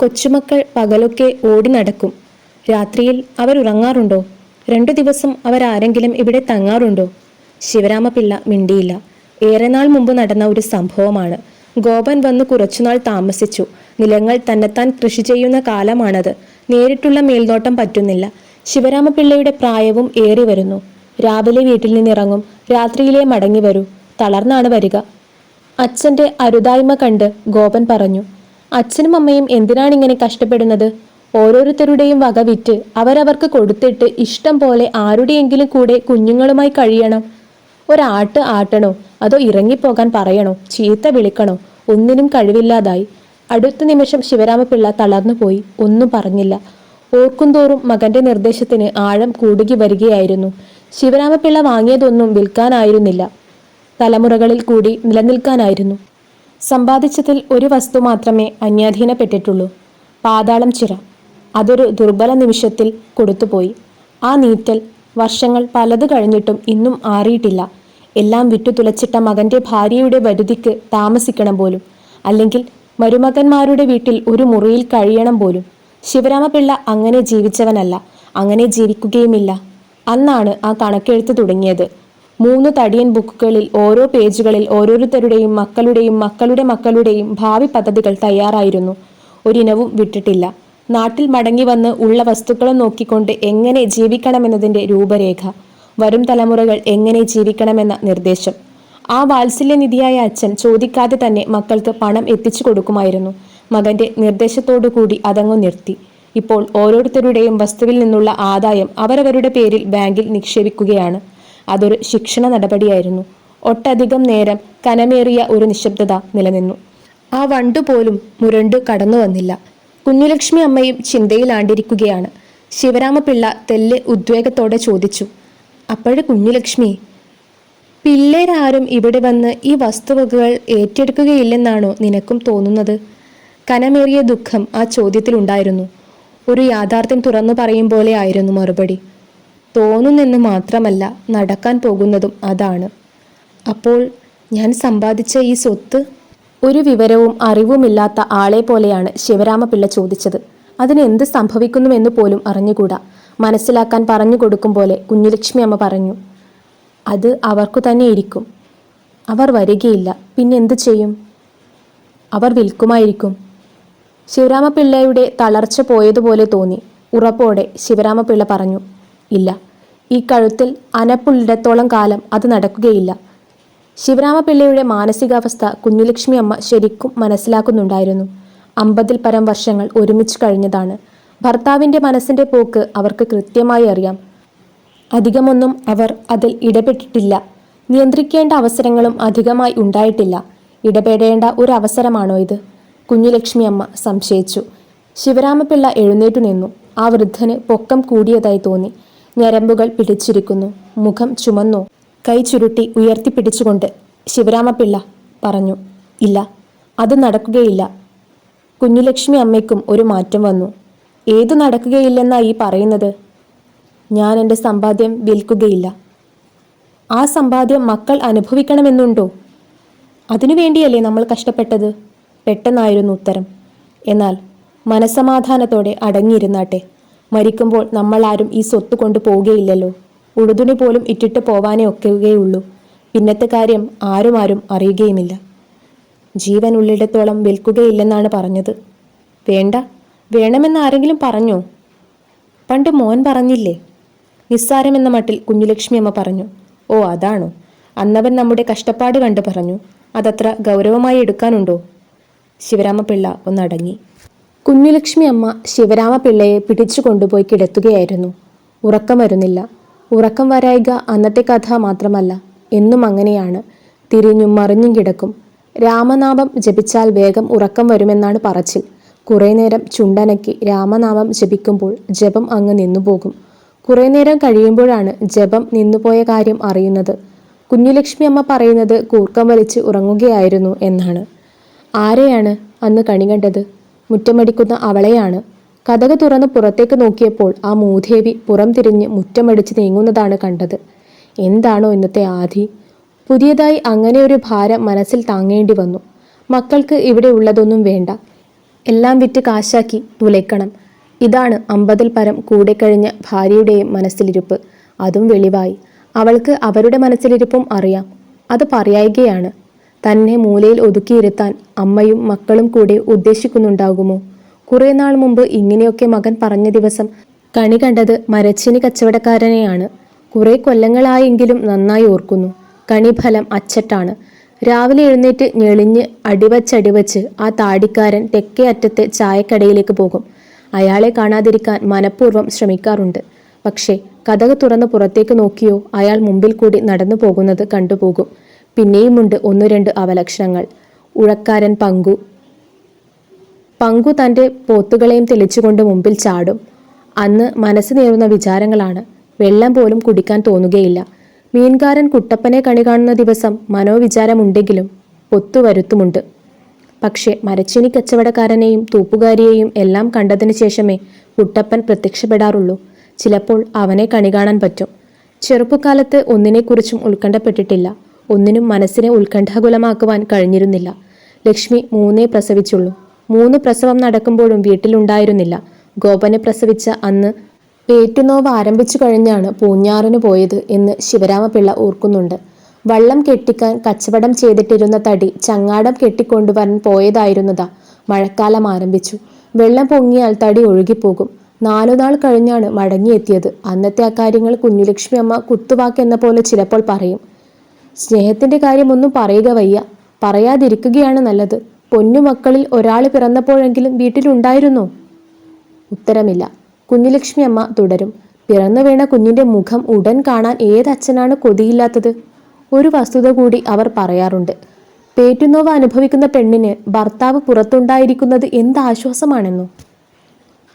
കൊച്ചുമക്കൾ പകലൊക്കെ ഓടി നടക്കും. രാത്രിയിൽ അവർ ഉറങ്ങാറുണ്ടോ? രണ്ടു ദിവസം അവരാരെങ്കിലും ഇവിടെ തങ്ങാറുണ്ടോ? ശിവരാമപിള്ള മിണ്ടിയില്ല. ഏറെ നാൾ മുമ്പ് നടന്ന ഒരു സംഭവമാണ്. ഗോപൻ വന്ന് കുറച്ചുനാൾ താമസിച്ചു. നിലങ്ങൾ തന്നെത്താൻ കൃഷി ചെയ്യുന്ന കാലമാണത്. നേരിട്ടുള്ള മേൽനോട്ടം പറ്റുന്നില്ല. ശിവരാമപിള്ളയുടെ പ്രായവും ഏറി വരുന്നു. രാവിലെ വീട്ടിൽ നിന്നിറങ്ങും. രാത്രിയിലെ മടങ്ങി വരൂ. തളർന്നാണ് വരിക. അച്ഛന്റെ അരുതായ്മ കണ്ട് ഗോപൻ പറഞ്ഞു അച്ഛനും അമ്മയും എന്തിനാണ് ഇങ്ങനെ കഷ്ടപ്പെടുന്നത്? ഓരോരുത്തരുടെയും വക വിറ്റ് അവരവർക്ക് കൊടുത്തിട്ട് ഇഷ്ടം പോലെ ആരുടെയെങ്കിലും കൂടെ കുഞ്ഞുങ്ങളുമായി കഴിയണം. ഒരാട്ട് ആട്ടണോ? അതോ ഇറങ്ങിപ്പോകാൻ പറയണോ? ചീത്ത വിളിക്കണോ? ഒന്നിനും കഴിവില്ലാതായി. അടുത്ത നിമിഷം ശിവരാമപിള്ള തളർന്നുപോയി. ഒന്നും പറഞ്ഞില്ല. ഓർക്കുന്തോറും മകന്റെ നിർദ്ദേശത്തിന് ആഴം കൂടുകി വരികയായിരുന്നു. ശിവരാമപിള്ള വാങ്ങിയതൊന്നും വിൽക്കാനായിരുന്നില്ല. തലമുറകളിൽ കൂടി നിലനിൽക്കാനായിരുന്നു. സമ്പാദിച്ചതിൽ ഒരു വസ്തു മാത്രമേ അന്യാധീനപ്പെട്ടിട്ടുള്ളൂ. പാതാളം ചിറ. അതൊരു ദുർബല നിമിഷത്തിൽ കൊടുത്തുപോയി. ആ നീറ്റൽ വർഷങ്ങൾ പലത് കഴിഞ്ഞിട്ടും ഇന്നും ആറിയിട്ടില്ല. എല്ലാം വിറ്റു തുലച്ചിട്ട മകന്റെ ഭാര്യയുടെ വരുതിക്ക് താമസിക്കണം പോലും. അല്ലെങ്കിൽ മരുമകന്മാരുടെ വീട്ടിൽ ഒരു മുറിയിൽ കഴിയണം പോലും. ശിവരാമപിള്ള അങ്ങനെ ജീവിച്ചവനല്ല. അങ്ങനെ ജീവിക്കുകയുമില്ല. അന്നാണ് ആ കണക്കെഴുത്ത് തുടങ്ങിയത്. മൂന്ന് തടിയൻ ബുക്കുകളിൽ ഓരോ പേജുകളിൽ ഓരോരുത്തരുടെയും മക്കളുടെയും മക്കളുടെ മക്കളുടെയും ഭാവി പദ്ധതികൾ തയ്യാറായിരുന്നു. ഒരിനവും വിട്ടിട്ടില്ല. നാട്ടിൽ മടങ്ങി വന്ന് ഉള്ള വസ്തുക്കളും നോക്കിക്കൊണ്ട് എങ്ങനെ ജീവിക്കണമെന്നതിന്റെ രൂപരേഖ വരും തലമുറകൾ എങ്ങനെ ജീവിക്കണമെന്ന നിർദ്ദേശം. ആ വാത്സല്യനിധിയായ അച്ഛൻ ചോദിക്കാതെ തന്നെ മക്കൾക്ക് പണം എത്തിച്ചു കൊടുക്കുമായിരുന്നു. മകന്റെ നിർദ്ദേശത്തോടു കൂടി അതങ്ങു നിർത്തി. ഇപ്പോൾ ഓരോരുത്തരുടെയും വസ്തുവിൽ നിന്നുള്ള ആദായം അവരവരുടെ പേരിൽ ബാങ്കിൽ നിക്ഷേപിക്കുകയാണ്. അതൊരു ശിക്ഷണ നടപടിയായിരുന്നു. ഒട്ടധികം നേരം കനമേറിയ ഒരു നിശബ്ദത നിലനിന്നു. ആ വണ്ടു പോലും മുരണ്ടു കടന്നു വന്നില്ല. കുഞ്ഞുലക്ഷ്മി അമ്മയും ചിന്തയിലാണ്ടിരിക്കുകയാണ് ശിവരാമപിള്ള തെല്ല് ഉദ്വേഗത്തോടെ ചോദിച്ചു അപ്പോഴ് കുഞ്ഞുലക്ഷ്മി പിള്ളേരാരും ഇവിടെ വന്ന് ഈ വസ്തുവകകൾ ഏറ്റെടുക്കുകയില്ലെന്നാണോ നിനക്കും തോന്നുന്നത്? കനമേറിയ ദുഃഖം ആ ചോദ്യത്തിലുണ്ടായിരുന്നു. ഒരു യാഥാർത്ഥ്യം തുറന്നു പറയും പോലെ ആയിരുന്നു മറുപടി. തോന്നുന്നെന്ന് മാത്രമല്ല നടക്കാൻ പോകുന്നതും അതാണ്. അപ്പോൾ ഞാൻ സമ്പാദിച്ച ഈ സ്വത്ത് ഒരു വിവരവും അറിവുമില്ലാത്ത ആളെ പോലെയാണ് ശിവരാമപിള്ള ചോദിച്ചത്. അതിന് എന്ത് സംഭവിക്കുന്നുവെന്ന് പോലും അറിഞ്ഞുകൂടാ. മനസ്സിലാക്കാൻ പറഞ്ഞു കൊടുക്കും പോലെ കുഞ്ഞുലക്ഷ്മി അമ്മ പറഞ്ഞു അത് അവർക്കു തന്നെ ഇരിക്കും. അവർ വരികയില്ല. പിന്നെ എന്ത് ചെയ്യും? അവർ വിൽക്കുമായിരിക്കും. ശിവരാമപിള്ളയുടെ തളർച്ച പോയതുപോലെ തോന്നി. ഉറപ്പോടെ ശിവരാമപിള്ള പറഞ്ഞു ഇല്ല ഈ കഴുത്തിൽ അനപ്പുള്ളിടത്തോളം കാലം അത് നടക്കുകയില്ല. ശിവരാമപിള്ളയുടെ മാനസികാവസ്ഥ കുഞ്ഞുലക്ഷ്മി അമ്മ ശരിക്കും മനസ്സിലാക്കുന്നുണ്ടായിരുന്നു. അമ്പതിൽ പരം വർഷങ്ങൾ ഒരുമിച്ച് കഴിഞ്ഞതാണ്. ഭർത്താവിന്റെ മനസ്സിന്റെ പോക്ക് അവർക്ക് കൃത്യമായി അറിയാം. അധികമൊന്നും അവർ അതിൽ ഇടപെട്ടിട്ടില്ല. നിയന്ത്രിക്കേണ്ട അവസരങ്ങളും അധികമായി ഉണ്ടായിട്ടില്ല. ഇടപെടേണ്ട ഒരു അവസരമാണോ ഇത്? കുഞ്ഞുലക്ഷ്മി അമ്മ സംശയിച്ചു. ശിവരാമപിള്ള എഴുന്നേറ്റു നിന്നു. ആ വൃദ്ധന് പൊക്കം കൂടിയതായി തോന്നി. ഞരമ്പുകൾ പിടിച്ചിരിക്കുന്നു. മുഖം ചുമന്നു. കൈ ചുരുട്ടി ഉയർത്തിപ്പിടിച്ചുകൊണ്ട് ശിവരാമപിള്ള പറഞ്ഞു ഇല്ല അത് നടക്കുകയില്ല. കുഞ്ഞുലക്ഷ്മി അമ്മയ്ക്കും ഒരു മാറ്റം വന്നു. ഏതു നടക്കുകയില്ലെന്നാ ഈ പറയുന്നത്? ഞാൻ എന്റെ സമ്പാദ്യം വിൽക്കുകയില്ല. ആ സമ്പാദ്യം മക്കൾ അനുഭവിക്കണമെന്നുണ്ടോ? അതിനുവേണ്ടിയല്ലേ നമ്മൾ കഷ്ടപ്പെട്ടത്? പെട്ടെന്നായിരുന്നു ഉത്തരം. എന്നാൽ മനസമാധാനത്തോടെ അടങ്ങിയിരുന്നാട്ടെ. മരിക്കുമ്പോൾ നമ്മൾ ആരും ഈ സ്വത്ത് കൊണ്ട് പോവുകയില്ലല്ലോ. ഉടുതുണി പോലും ഇട്ടിട്ട് പോവാനേ ഒക്കുകയുള്ളൂ. പിന്നത്തെ കാര്യം ആരും ആരും അറിയുകയുമില്ല. ജീവൻ ഉള്ളിടത്തോളം വിൽക്കുകയില്ലെന്നാണ് പറഞ്ഞത്. വേണ്ട വേണമെന്ന് ആരെങ്കിലും പറഞ്ഞോ? പണ്ട് മോൻ പറഞ്ഞില്ലേ? നിസ്സാരമെന്ന മട്ടിൽ കുഞ്ഞുലക്ഷ്മി അമ്മ പറഞ്ഞു. ഓ അതാണോ? അന്നവൻ നമ്മുടെ കഷ്ടപ്പാട് കണ്ടു പറഞ്ഞു. അതത്ര ഗൗരവമായി എടുക്കാനുണ്ടോ? ശിവരാമപിള്ള ഒന്നടങ്ങി. കുഞ്ഞുലക്ഷ്മി അമ്മ ശിവരാമപിള്ളയെ പിടിച്ചു കൊണ്ടുപോയി കിടത്തുകയായിരുന്നു. ഉറക്കം വരുന്നില്ല. ഉറക്കം വരായിക അന്നത്തെ കഥ മാത്രമല്ല. എന്നും അങ്ങനെയാണ്. തിരിഞ്ഞും മറിഞ്ഞും കിടക്കും. രാമനാമം ജപിച്ചാൽ വേഗം ഉറക്കം വരുമെന്നാണ് പറച്ചിൽ. കുറേ നേരം ചുണ്ടനക്കി രാമനാമം ജപിക്കുമ്പോൾ ജപം അങ്ങ് നിന്നുപോകും കുറേ നേരം കഴിയുമ്പോഴാണ് ജപം നിന്നുപോയ കാര്യം അറിയുന്നത്. കുഞ്ഞുലക്ഷ്മി അമ്മ പറയുന്നത് കൂർക്കം വലിച്ച് ഉറങ്ങുകയായിരുന്നു എന്നാണ്. ആരെയാണ് അന്ന് കണി കണ്ടത്? മുറ്റമടിക്കുന്ന അവളെയാണ്. കഥക തുറന്ന് പുറത്തേക്ക് നോക്കിയപ്പോൾ ആ മൂദേവി പുറം തിരിഞ്ഞ് മുറ്റമടിച്ച് നീങ്ങുന്നതാണ് കണ്ടത്. എന്താണോ ഇന്നത്തെ ആധി? പുതിയതായി അങ്ങനെ ഒരു ഭാരം മനസ്സിൽ താങ്ങേണ്ടി വന്നു. മക്കൾക്ക് ഇവിടെ ഉള്ളതൊന്നും വേണ്ട. എല്ലാം വിറ്റ് കാശാക്കി തുലയ്ക്കണം. ഇതാണ് അമ്പതിൽ പരം കൂടെ കഴിഞ്ഞ ഭാര്യയുടെയും മനസ്സിലിരിപ്പ്. അതും വെളിവായി. അവൾക്ക് അവരുടെ മനസ്സിലിരിപ്പും അറിയാം. അത് പറയായികയാണ്. തന്നെ മൂലയിൽ ഒതുക്കിയിരുത്താൻ അമ്മയും മക്കളും കൂടെ ഉദ്ദേശിക്കുന്നുണ്ടാകുമോ? കുറേ നാൾ മുമ്പ് ഇങ്ങനെയൊക്കെ മകൻ പറഞ്ഞ ദിവസം കണി കണ്ടത് മരച്ചിനി കച്ചവടക്കാരനെയാണ്. കുറെ കൊല്ലങ്ങളായെങ്കിലും നന്നായി ഓർക്കുന്നു. കണിഫലം അച്ചട്ടാണ്. രാവിലെ എഴുന്നേറ്റ് ഞെളിഞ്ഞ് അടിവച്ചടിവച്ച് ആ താടിക്കാരൻ തെക്കേ അറ്റത്തെ ചായക്കടയിലേക്ക് പോകും. അയാളെ കാണാതിരിക്കാൻ മനഃപൂർവം ശ്രമിക്കാറുണ്ട്. പക്ഷേ കഥക് തുറന്ന് പുറത്തേക്ക് നോക്കിയോ അയാൾ മുമ്പിൽ കൂടി നടന്നു പോകുന്നത് കണ്ടുപോകും. പിന്നെയുമുണ്ട് ഒന്നു രണ്ട് അവലക്ഷണങ്ങൾ. ഉഴക്കാരൻ പങ്കു. പങ്കു തന്റെ പോത്തുകളെയും തെളിച്ചുകൊണ്ട് മുമ്പിൽ ചാടും. അന്ന് മനസ്സ് നേരുന്ന വിചാരങ്ങളാണ്. വെള്ളം പോലും കുടിക്കാൻ തോന്നുകയില്ല. മീൻകാരൻ കുട്ടപ്പനെ കണി കാണുന്ന ദിവസം മനോവിചാരമുണ്ടെങ്കിലും ഒത്തുവരുത്തുമുണ്ട് പക്ഷേ മരച്ചിനി കച്ചവടക്കാരനെയും തൂപ്പുകാരിയെയും എല്ലാം കണ്ടതിന് ശേഷമേ കുട്ടപ്പൻ പ്രത്യക്ഷപ്പെടാറുള്ളൂ. ചിലപ്പോൾ അവനെ കണി കാണാൻ പറ്റും. ചെറുപ്പക്കാലത്ത് ഒന്നിനെക്കുറിച്ചും ഉത്കണ്ഠപ്പെട്ടിട്ടില്ല. ഒന്നിനും മനസ്സിനെ ഉത്കണ്ഠാകുലമാക്കുവാൻ കഴിഞ്ഞിരുന്നില്ല. ലക്ഷ്മി മൂന്നേ പ്രസവിച്ചുള്ളൂ. മൂന്ന് പ്രസവം നടക്കുമ്പോഴും വീട്ടിലുണ്ടായിരുന്നില്ല. ഗോപനെ പ്രസവിച്ച അന്ന് പേറ്റുനോവ് ആരംഭിച്ചു കഴിഞ്ഞാണ് പൂഞ്ഞാറിന് പോയത് എന്ന് ശിവരാമപിള്ള ഓർക്കുന്നുണ്ട്. വള്ളം കെട്ടിക്കാൻ കച്ചവടം ചെയ്തിട്ടിരുന്ന തടി ചങ്ങാടം കെട്ടിക്കൊണ്ടുവരാൻ പോയതായിരുന്നതാ. മഴക്കാലം ആരംഭിച്ചു. വെള്ളം പൊങ്ങിയാൽ തടി ഒഴുകിപ്പോകും. നാലു നാൾ കഴിഞ്ഞാണ് മടങ്ങിയെത്തിയത്. അന്നത്തെ അക്കാര്യങ്ങൾ കുഞ്ഞുലക്ഷ്മി അമ്മ കുത്തുവാക്കെന്ന പോലെ ചിലപ്പോൾ പറയും. സ്നേഹത്തിന്റെ കാര്യമൊന്നും പറയുക വയ്യ. പറയാതിരിക്കുകയാണ് നല്ലത്. പൊന്നുമക്കളിൽ ഒരാൾ പിറന്നപ്പോഴെങ്കിലും വീട്ടിലുണ്ടായിരുന്നോ? ഉത്തരമില്ല. കുഞ്ഞുലക്ഷ്മി അമ്മ തുടരും. പിറന്നു വീണ കുഞ്ഞിന്റെ മുഖം ഉടൻ കാണാൻ ഏതച്ഛനാണ് കൊതിയില്ലാത്തത്? ഒരു വസ്തുത കൂടി അവർ പറയാറുണ്ട്. പേറ്റുനോവ് അനുഭവിക്കുന്ന പെണ്ണിന് ഭർത്താവ് പുറത്തുണ്ടായിരിക്കുന്നത് എന്ത് ആശ്വാസമാണെന്നോ?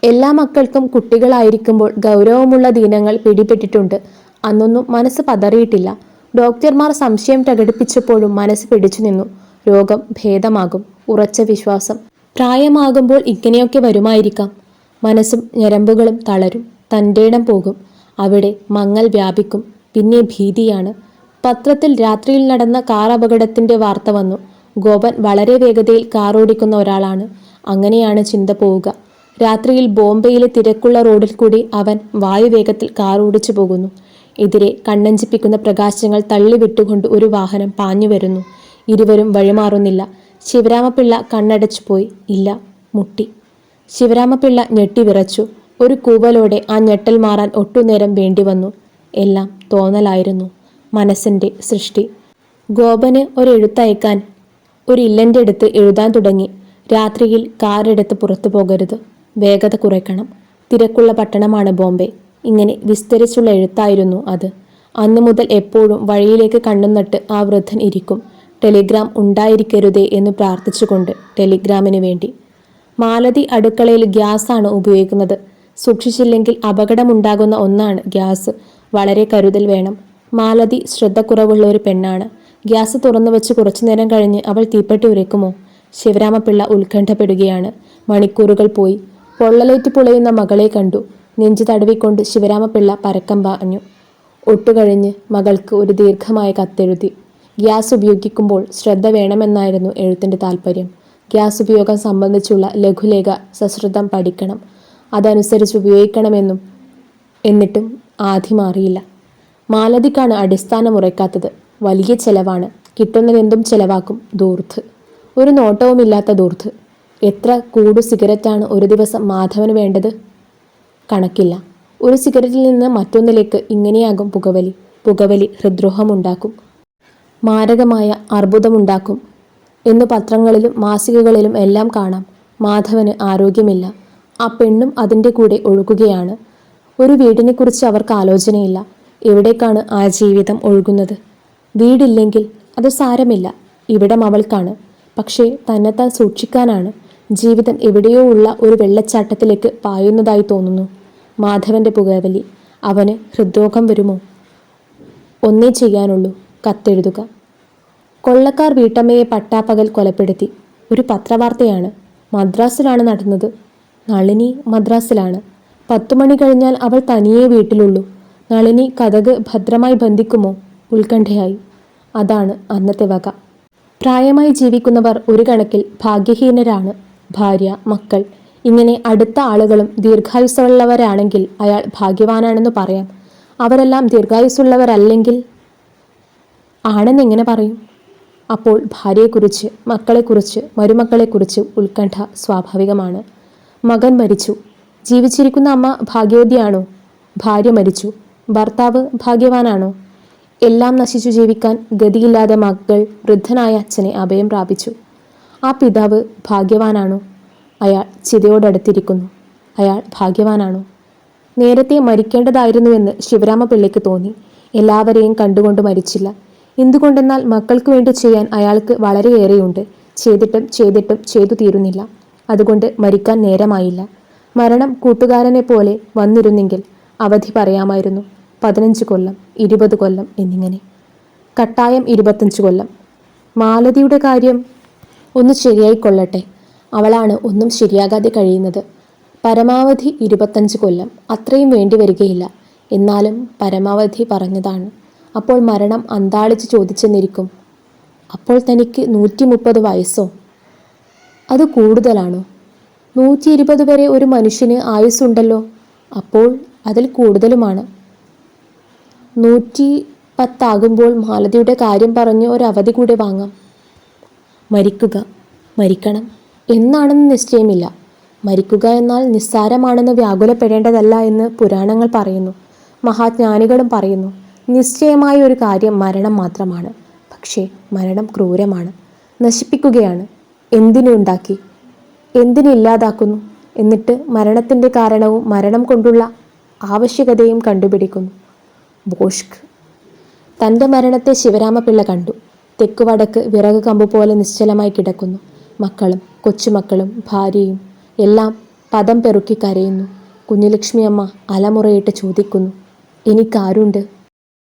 എല്ലാ മക്കൾക്കും കുട്ടികളായിരിക്കുമ്പോൾ ഗൗരവമുള്ള ദിനങ്ങൾ പിടിപെട്ടിട്ടുണ്ട്. അന്നൊന്നും മനസ്സ് പതറിയിട്ടില്ല. ഡോക്ടർമാർ സംശയം പ്രകടിപ്പിച്ചപ്പോഴും മനസ്സ് പിടിച്ചു നിന്നു. രോഗം ഭേദമാകും ഉറച്ച വിശ്വാസം. പ്രായമാകുമ്പോൾ ഇങ്ങനെയൊക്കെ വരുമായിരിക്കാം. മനസ്സും ഞരമ്പുകളും തളരും തന്റെയിടം പോകും. അവിടെ മങ്ങൽ വ്യാപിക്കും പിന്നെ ഭീതിയാണ്. പത്രത്തിൽ രാത്രിയിൽ നടന്ന കാർ അപകടത്തിന്റെ വാർത്ത വന്നു. ഗോപൻ വളരെ വേഗതയിൽ കാർ ഓടിക്കുന്ന ഒരാളാണ്. അങ്ങനെയാണ് ചിന്ത പോവുക. രാത്രിയിൽ ബോംബെയിലെ തിരക്കുള്ള റോഡിൽ കൂടി അവൻ വായുവേഗത്തിൽ കാർ ഓടിച്ചു പോകുന്നു. എതിരെ കണ്ണഞ്ചിപ്പിക്കുന്ന പ്രകാശങ്ങൾ തള്ളിവിട്ടുകൊണ്ട് ഒരു വാഹനം പാഞ്ഞു വരുന്നു. ഇരുവരും വഴിമാറുന്നില്ല. ശിവരാമപിള്ള കണ്ണടച്ചു പോയി. ഇല്ല മുട്ടി. ശിവരാമപിള്ള ഞെട്ടിവിറച്ചു ഒരു കൂവലോടെ ആ ഞെട്ടൽ മാറാൻ ഒട്ടുനേരം വേണ്ടി വന്നു എല്ലാം തോന്നലായിരുന്നു. മനസ്സിന്റെ സൃഷ്ടി. ഗോപന് ഒരെഴുത്തയക്കാൻ ഒരു ഇല്ലന്റെ അടുത്ത് എഴുതാൻ തുടങ്ങി. രാത്രിയിൽ കാറെടുത്ത് പുറത്തു പോകരുത്. വേഗത കുറയ്ക്കണം. തിരക്കുള്ള പട്ടണമാണ് ബോംബെ. ഇങ്ങനെ വിസ്തരിച്ചുള്ള എഴുത്തായിരുന്നു അത്. അന്നു മുതൽ എപ്പോഴും വഴിയിലേക്ക് കണ്ണും നട്ട് ആ വൃദ്ധൻ ഇരിക്കും. ടെലിഗ്രാം ഉണ്ടായിരിക്കരുതേ എന്ന് പ്രാർത്ഥിച്ചുകൊണ്ട് ടെലിഗ്രാമിന് വേണ്ടി. മാലതി അടുക്കളയിൽ ഗ്യാസാണ് ഉപയോഗിക്കുന്നത്. സൂക്ഷിച്ചില്ലെങ്കിൽ അപകടമുണ്ടാകുന്ന ഒന്നാണ് ഗ്യാസ്. വളരെ കരുതൽ വേണം. മാലതി ശ്രദ്ധക്കുറവുള്ള ഒരു പെണ്ണാണ്. ഗ്യാസ് തുറന്നു വെച്ച് കുറച്ചു നേരം കഴിഞ്ഞ് അവൾ തീപ്പെട്ടി ഉരയ്ക്കുമോ? ശിവരാമപിള്ള ഉത്കണ്ഠപ്പെടുകയാണ്. മണിക്കൂറുകൾ പോയി. പൊള്ളലേറ്റ് പുളയുന്ന മകളെ കണ്ടു. നെഞ്ചു തടവിക്കൊണ്ട് ശിവരാമപിള്ള പരക്കം പറഞ്ഞു ഒട്ടുകഴിഞ്ഞ് മകൾക്ക് ഒരു ദീർഘമായ കത്തെഴുതി. ഗ്യാസ് ഉപയോഗിക്കുമ്പോൾ ശ്രദ്ധ വേണമെന്നായിരുന്നു എഴുത്തിന്റെ താല്പര്യം ഗ്യാസ് ഉപയോഗം സംബന്ധിച്ചുള്ള ലഘുലേഖ സശ്രദ്ധം പഠിക്കണം. അതനുസരിച്ച് ഉപയോഗിക്കണമെന്നും എന്നിട്ടും ആദ്യം മാറിയില്ല. മാലതിക്കാണ് അടിസ്ഥാനം ഉറയ്ക്കാത്തത്. വലിയ ചെലവാണ്. കിട്ടുന്നതെന്തും ചെലവാക്കും ദൂർത്ത്. ഒരു നോട്ടവുമില്ലാത്ത ദൂർത്ത്. എത്ര കൂടു സിഗരറ്റാണ് ഒരു ദിവസം മാധവന് വേണ്ടത്? കണക്കില്ല. ഒരു സിഗരറ്റിൽ നിന്ന് മറ്റൊന്നിലേക്ക് ഇങ്ങനെയാകും പുകവലി. പുകവലി ഹൃദ്രോഹമുണ്ടാക്കും. മാരകമായ അർബുദമുണ്ടാക്കും. എന്ന് പത്രങ്ങളിലും മാസികകളിലും എല്ലാം കാണാം. മാധവന് ആരോഗ്യമില്ല. ആ പെണ്ണും അതിന്റെ കൂടെ ഒഴുകുകയാണ്. ഒരു വീടിനെക്കുറിച്ച് അവർക്ക് ആലോചനയില്ല. എവിടേക്കാണ് ആ ജീവിതം ഒഴുകുന്നത്? വീടില്ലെങ്കിൽ അത് സാരമില്ല. ഇവിടം അവൾക്കാണ്. പക്ഷേ തന്നെത്താൻ സൂക്ഷിക്കാനാണ്. ജീവിതം എവിടെയോ ഉള്ള ഒരു വെള്ളച്ചാട്ടത്തിലേക്ക് പായുന്നതായി തോന്നുന്നു. മാധവന്റെ പുകവലി. അവന് ഹൃദ്രോഗം വരുമോ? ഒന്നേ ചെയ്യാനുള്ളൂ. കത്തെഴുതുക. കൊള്ളക്കാർ വീട്ടമ്മയെ പട്ടാപ്പകൽ കൊലപ്പെടുത്തി. ഒരു പത്രവാർത്തയാണ്. മദ്രാസിലാണ് നടന്നത്. നളിനി മദ്രാസിലാണ്. പത്തു മണി കഴിഞ്ഞാൽ അവൾ തനിയേ വീട്ടിലുള്ളൂ. നളിനി കഥക് ഭദ്രമായി ബന്ധിക്കുമോ? ഉത്കണ്ഠയായി. അതാണ് അന്നത്തെ വക. പ്രായമായി ജീവിക്കുന്നവർ ഒരു കണക്കിൽ ഭാഗ്യഹീനരാണ്. ഭാര്യ മക്കൾ. ഇങ്ങനെ അടുത്ത ആളുകളും ദീർഘായുസ്സുള്ളവരാണെങ്കിൽ അയാൾ ഭാഗ്യവാനാണെന്ന് പറയാം. അവരെല്ലാം ദീർഘായുസ്സുള്ളവരല്ലെങ്കിൽ ആണെന്നെങ്ങനെ പറയും? അപ്പോൾ ഭാര്യയെക്കുറിച്ച് മക്കളെക്കുറിച്ച് മരുമക്കളെക്കുറിച്ച് ഉത്കണ്ഠ സ്വാഭാവികമാണ്. മകൻ മരിച്ചു. ജീവിച്ചിരിക്കുന്ന അമ്മ ഭാഗ്യവതിയാണോ ഭാര്യ മരിച്ചു. ഭർത്താവ് ഭാഗ്യവാനാണോ? എല്ലാം നശിച്ചു ജീവിക്കാൻ ഗതിയില്ലാതെ മക്കൾ വൃദ്ധനായ അച്ഛനെ അഭയം പ്രാപിച്ചു. ആ പിതാവ് ഭാഗ്യവാനാണോ. അയാൾ ചിതയോടടുത്തിരിക്കുന്നു. അയാൾ ഭാഗ്യവാനാണോ. നേരത്തെ മരിക്കേണ്ടതായിരുന്നുവെന്ന് ശിവരാമപിള്ളയ്ക്ക് തോന്നി. എല്ലാവരെയും കണ്ടുകൊണ്ട് മരിച്ചില്ല. എന്തുകൊണ്ടെന്നാൽ മക്കൾക്ക് വേണ്ടി ചെയ്യാൻ അയാൾക്ക് വളരെയേറെയുണ്ട്. ചെയ്തിട്ടും ചെയ്തിട്ടും ചെയ്തു തീരുന്നില്ല. അതുകൊണ്ട് മരിക്കാൻ നേരമായില്ല. മരണം കൂട്ടുകാരനെ പോലെ വന്നിരുന്നെങ്കിൽ അവധി പറയാമായിരുന്നു. പതിനഞ്ച് കൊല്ലം ഇരുപത് കൊല്ലം എന്നിങ്ങനെ. കട്ടായം ഇരുപത്തഞ്ച് കൊല്ലം. മാലതിയുടെ കാര്യം ഒന്ന് ശരിയായിക്കൊള്ളട്ടെ. അവളാണ് ഒന്നും ശരിയാകാതെ കഴിയുന്നത്. പരമാവധി ഇരുപത്തഞ്ച് കൊല്ലം അത്രയും വേണ്ടി വരികയില്ല. എന്നാലും പരമാവധി പറഞ്ഞതാണ്. അപ്പോൾ മരണം അന്താളിച്ച് ചോദിച്ചെന്നിരിക്കും. അപ്പോൾ തനിക്ക് നൂറ്റി മുപ്പത് വയസ്സോ? അത് കൂടുതലാണോ? നൂറ്റി ഇരുപത് വരെ ഒരു മനുഷ്യന് ആയുസ്സുണ്ടല്ലോ. അപ്പോൾ അതിൽ കൂടുതലുമാണ്. നൂറ്റി പത്താകുമ്പോൾ മാലതിയുടെ കാര്യം പറഞ്ഞ് ഒരു അവധി കൂടെ വാങ്ങാം. മരിക്കുക. മരിക്കണം. എന്നാണെന്ന് നിശ്ചയമില്ല. മരിക്കുക എന്നാൽ നിസ്സാരമാണെന്ന് വ്യാകുലപ്പെടേണ്ടതല്ല എന്ന് പുരാണങ്ങൾ പറയുന്നു. മഹാജ്ഞാനികളും പറയുന്നു നിശ്ചയമായ ഒരു കാര്യം മരണം മാത്രമാണ്. പക്ഷേ മരണം ക്രൂരമാണ്. നശിപ്പിക്കുകയാണ്. എന്തിനുണ്ടാക്കി എന്തിനില്ലാതാക്കുന്നു എന്നിട്ട് മരണത്തിന്റെ കാരണവും മരണം കൊണ്ടുള്ള ആവശ്യകതയും കണ്ടുപിടിക്കുന്നു. ബോഷ്ക് തന്റെ മരണത്തെ ശിവരാമപിള്ള കണ്ടു. തെക്ക് വടക്ക് വിറക് കമ്പ് പോലെ നിശ്ചലമായി കിടക്കുന്നു. മക്കളും കൊച്ചുമക്കളും ഭാര്യയും എല്ലാം പദം പെറുക്കി കരയുന്നു. കുഞ്ഞുലക്ഷ്മി അമ്മ അലമുറയിട്ട് ചോദിക്കുന്നു എനിക്കാരുണ്ട്?